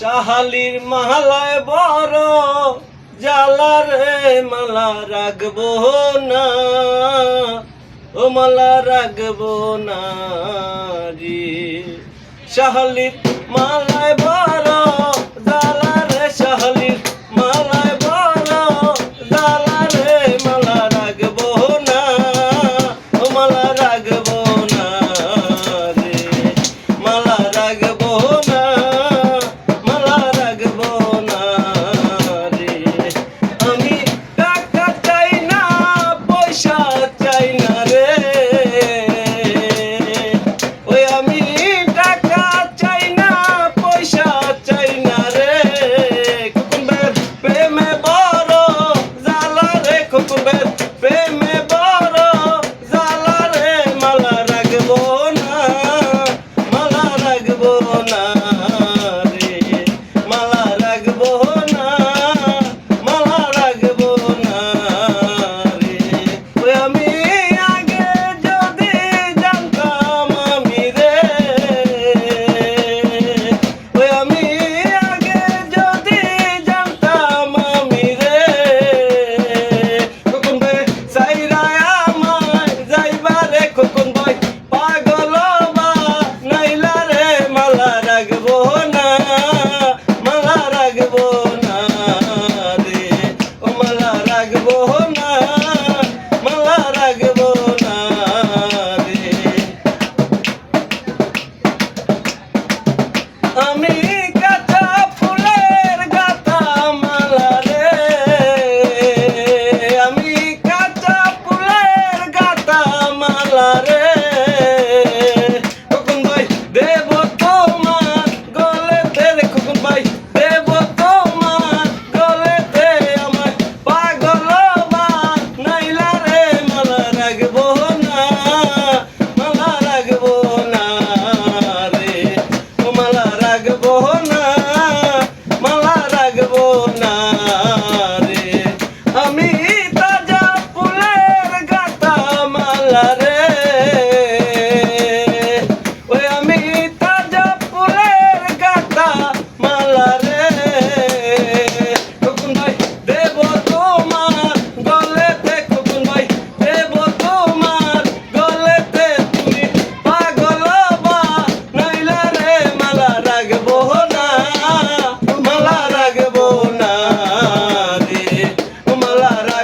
সাহালির মালায় বড় জালার মালা রাখব না। ও মালা রাখব না রে। শাহালির মালায় বড়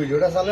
vídeo, olha essa